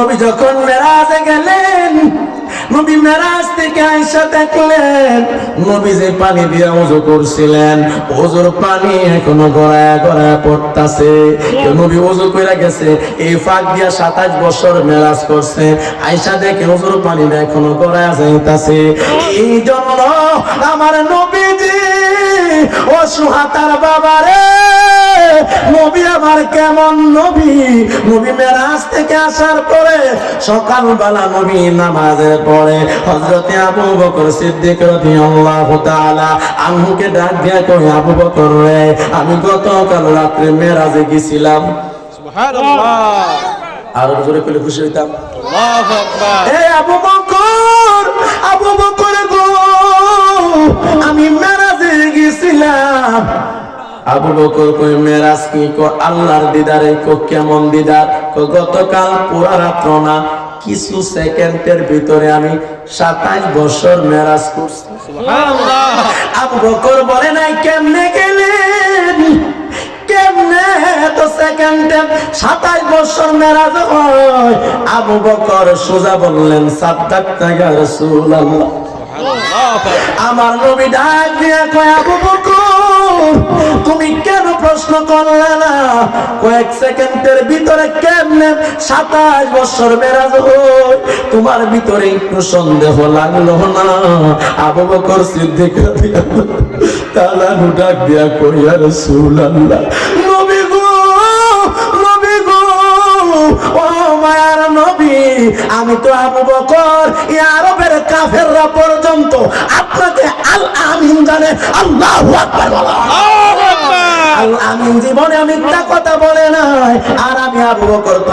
নবী যখন মেরাজে গেলেন নবী মেরাজ আয়সা দেখলেন নবী যে পানি দিয়ে ওজু করছিলেন। ওজুর পানি এখনও গড়ায় গড়ায় পড়তাছে। নবী ওজু করে গেছে, এই ফাঁক দিয়া সাতাশ বছর মেরাজ করছে। আয়সা দেখে ওজুর পানি এখনও গড়ায় যাইতাছে। এই জন্য আমার নবীজি, ও সুহাতার বাবারে নবী আমার কেমন নবী? নবী মেরাজ থেকে আসার পরে সকালবেলা নবী নামাজের পরে হজরতে আবু বকর সিদ্দিক রাদিয়াল্লাহু তাআলা আনহুকে ডাক দিয়া কই আবু বকর রে আমি গতকাল রাত্রে মেরাজে গেছিলাম। সুবহানাল্লাহ। আরও জোরে পেলে খুশি হইতাম। আল্লাহু আকবার। এ আবু বকর আবু বকর গো আমি মেরাজে গেছিলাম। আবু বকর কই মেরাজ কি? কো আল্লাহর দিদারে কো কেমন দিদার? কো গতকাল পুরা রাত্র না কিছু সেকেন্ডের ভিতরে আমি সাতাইশ বছর মেরাজ করছি। আবু বকর বলে নাই কেমনে গেলেন? কেমনে তো সেকেন্ডে সাতাইশ বছর মেরাজ হয়? আবু বকর সোজা বললেন সাদ্দাক তাগা রাসূলুল্লাহ। আমার নবী ডাক দিয়ে কয় আবু বকর তুমি কেন প্রশ্ন করলে না, কয়েক সেকেন্ডের ভিতরে কেমনে সাতাশ বছর হই তোমার ভিতরে একটু সন্দেহ লাগল না? আবু বকর সিদ্দিক তালা ডাক দিয়া কইয়া মায়ার নবী, আমি তো আবু বকর এই আরবের কাফেররা পর্যন্ত আপনাকে আল আমিন জানে, আল্লাহু আকবার বলা আমিন জীবনে মিথ্যা কথা বলে নাই। আর আমি আবু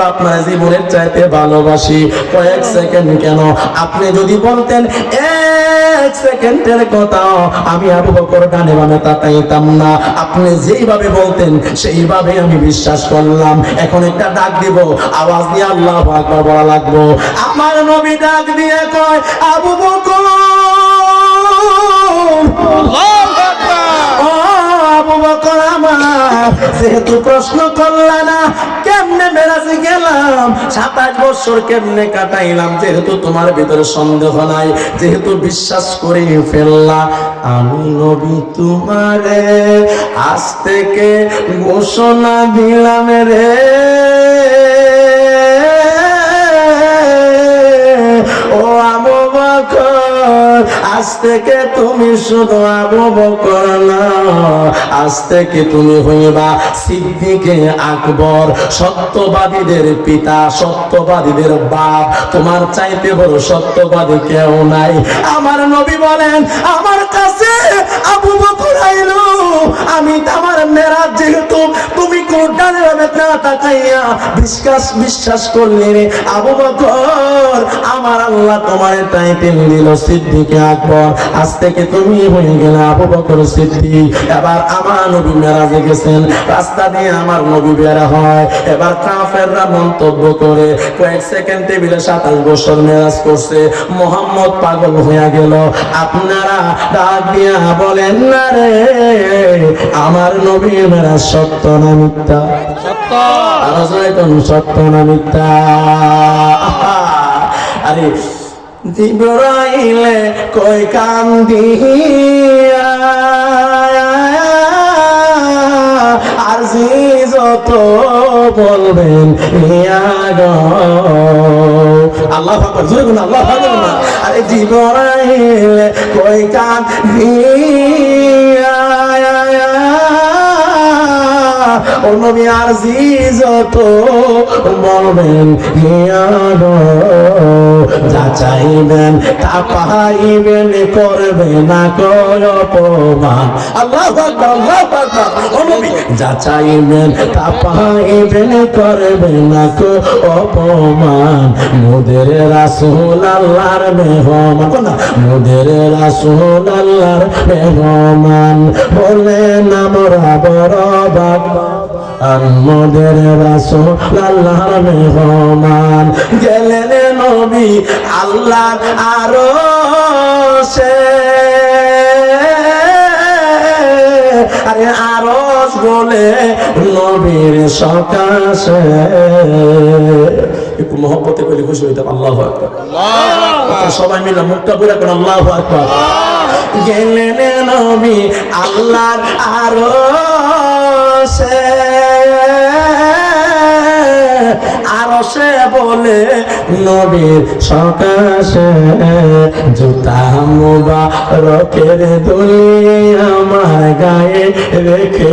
আপনার জীবনের চাইতে ভালোবাসি। কয়েক সেকেন্ড কেন? আপনি যদি বলতেন, এক সেকেন্ডের কথা। আমি আবু বকর তাকাইতাম না। আপনি যেইভাবে বলতেন, সেইভাবে আমি বিশ্বাস করলাম। এখন একটা ডাক দিব, আওয়াজ দিয়ে আল্লাহ আকবার বলা লাগবো। আমার নবী ডাক দিয়ে কয়, আবু বকর! যেহেতু প্রশ্ন করলা না, কেমনে বেড়াতে গেলাম? সাতাশ বছর কেমনে কাটাইলাম? যেহেতু তোমার ভিতরে সন্দেহ নাই, যেহেতু বিশ্বাস করে ফেললা। আমি নবী তোমারে, আজ থেকে ঘোষণা দিলাম রে। ও আবু বকর আজ থেকে তুমি শুধু আবু বকর না, আজ থেকে তুমি হইবা সিদ্দিকে আকবর, সত্যবাদীদের পিতা, সত্যবাদীদের বাপ। তোমার চাইতে বড় সত্যবাদী কেউ নাই। আমার নবী বলেন, আমার কাছে আবু বকর আইলো। আমি আমার মেরাজ যেহেতু তুমি কোরআনের না তাকাইয়া বিশ্বাস বিশ্বাস করলে আবু বকর, আমার আল্লাহ তোমার টাইটেল দিল সিদ্দিকে আকবর। আজ থেকে তুমি হয়ে গেলে আবু বকর সিদ্দিক। এবার আমার নবী মেরাজে গেছেন রাস্তা দিয়ে আমার নবী বের হয়। এবার কাফেররা মন্তব্য করে কয়েক সেকেন্ড টেবিলে সাতাশ বছর মেরাজ করছে মোহাম্মদ পাগল হয়ে গেল। আপনারা ডাক দিয়া বলেন না রে আমার নবী মেরাজ সত্য না মিথ্যা? সত্য। আরও সত্য না মিথ্যা? আরে জিবরাইলে কই কান্দিয়া আর জি যত বলবেন ইয়া আল্লাহ কোন আল্লাহ আকবার না আরে জিবরাইলে কই নবী, আর জি যত বলবেন গো যা চাইবেন তা পাইবেন, করবে না কয় অপমান। যা চাইবেন তা পাইবেন, করবে না কো অপমান। মোদের রাসূল আল্লাহর মেহমান। মোদের রাসূল আল্লাহর মেহমান। বলেন আমরা বড় বাবা। আমাদের রাসূল আল্লাহর মেহমান গেলেন নবী আল্লাহ আরও সে আরে আরস বলে নবীর সকাশে। একটু মহব্বতে করলে খুশি হইতাম আল্লাহ আল্লাহু সবাই মিলে মুখটা পুরা করে আল্লাহ গেলেন নবী আল্লাহর আরও সে আরও সে বলে নবীর সকাশে জুতা মুবারকের দুলি আমার গায়ে রেখে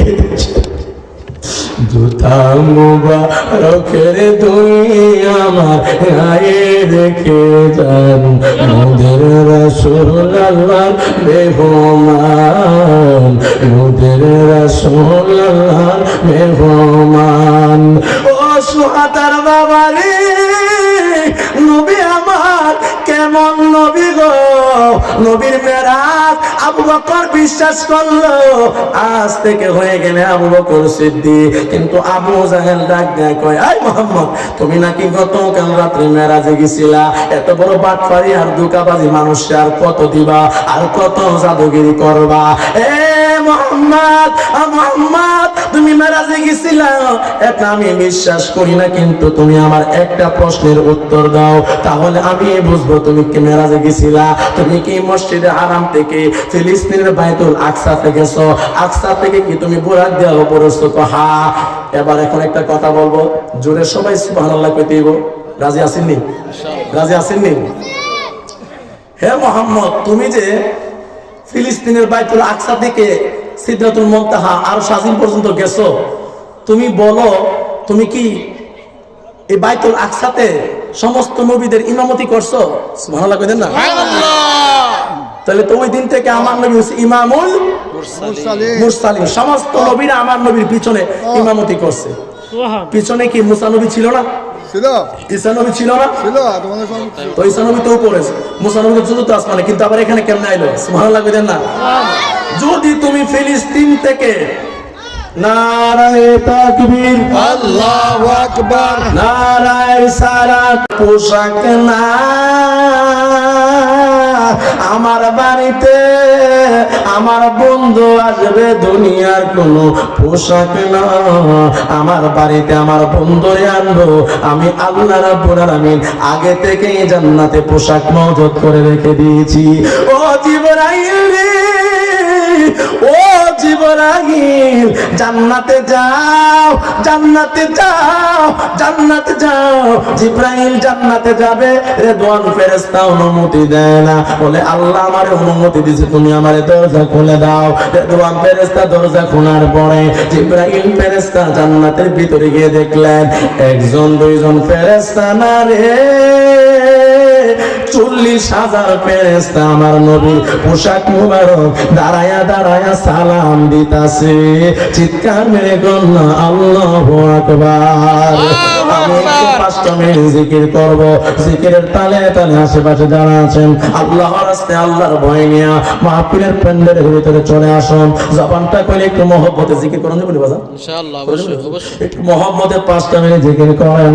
দিচ্ছে মুবা মুবারকের তুমি আমার গায়ে রেখে যান। মোদের রসুল আল্লাহ বেহমান মোদের রসুল আল্লাহ বেহমান ও সুহাতার বাবা রে নবীর মেরাজ আবু বকর বিশ্বাস করল। আজ থেকে হয়ে গেলে আবু বকর সিদ্দিক। কিন্তু আবু জাহেল ডাক দেয়, কয়, আই মোহাম্মদ, তুমি নাকি গতকাল রাত্রে মেরাজে গেছিলা? এত বড় বাটপারি আর দুকাবাজি মানুষ আর কত দিবা? আর কত জাদুগিরি করবা? এ মোহাম্মদ মোহাম্মদ, তুমি মেরাজে গেছিলা। এটা আমি বিশ্বাস করি না, কিন্তু তুমি আমার একটা প্রশ্নের উত্তর দাও। তাহলে আমি বুঝব তুমি কি মেরাজে গেছিলা। তুমি কি মসজিদে আরাম থেকে ফিলিস্তিনের বাইতুল আকসাতে গেছো? আকসা থেকে কি তুমি বুরাক দেওয়া পড়েছো? তো হা, এবার এখন একটা কথা বলব। জোরে সবাই সুবহানাল্লাহ কইতে দিব রাজি আসেননি রাজি আসেননি হে মোহাম্মদ, তুমি যে ফিলিস্তিনের বাইতুল আকসা থেকে সিদ্ধাতুল মুনতাহা আর শাজিম পর্যন্ত গেছো। তুমি বলো তুমি কি এই বাইতুল আকসাতে সমস্ত নবীদের ইমামতি করছ? সুবহানাল্লাহ কইদেন না? তাহলে তো ওই দিন থেকে আমার নবী হচ্ছে ইমামুল মুরসালিন। সমস্ত নবীরা আমার নবীর পিছনে ইমামতি করছে। পিছনে কি মুসা নবী ছিল না? ছিল? ঈসা নবী ছিল না? ছিল তোমাদের। তো ঈসা নবী তো পড়েছে মুসা নবী তো চতুর্থ আসমানে কিন্তু আবার এখানে কেমনে আইলো? সুবহানাল্লাহ কইদেন না। যদি তুমি ফিলিস্তিন থেকে নারায়ে তাকবীর। আল্লাহু আকবার। নারায় সারা পোশাক না। আমার বাড়িতে আমার বন্ধু আসবে দুনিয়ার কোনো পোশাক না। আমার বাড়িতে আমার বন্ধুরে আনব আমি আল্লাহ রাব্বুল আলামিন আগে থেকেই জান্নাতে পোশাক মজুত করে রেখে দিয়েছি। ও জিবরাইল রে! ও জিবরাইল জান্নাতে যাও জান্নাতে যাও জান্নাতে যাও। জিব্রাইল জান্নাতে যাবে, রেদওয়ান ফেরেশতা অনুমতি দেয় না। বলে, আল্লাহ আমারে অনুমতি দিয়েছে তুমি আমারে দরজা খুলে দাও। রেদওয়ান ফেরেশতা দরজা খোলার পরে জিব্রাইল ফেরেশতা জান্নাতের ভিতরে গিয়ে দেখলেন, একজন, দুইজন ফেরেশতা না রে। চল্লিশ হাজার ফেরেস্তা আমার নবীর পোশাক মুবারক দাঁড়ায়া দাঁড়ায়া সালাম দিতাছে। চিৎকার মেরে কন্যা আল্লাহ আকবার। আমি পাঁচটা মিনিট জিকির করব। জিকিরের তালে তালে আশেপাশে যারা আছেন আল্লাহর রাস্তে আল্লাহর ভয় নিয়া মাহফিলের প্যান্ডেলের ভিতরে চলে আসুন। জবানটা করে একটু মহব্বতে জিকির করেন বলি বাজা ইনশাআল্লাহ অবশ্যই অবশ্যই। একটু মহব্বতে পাঁচটা মিনিট জিকির করেন।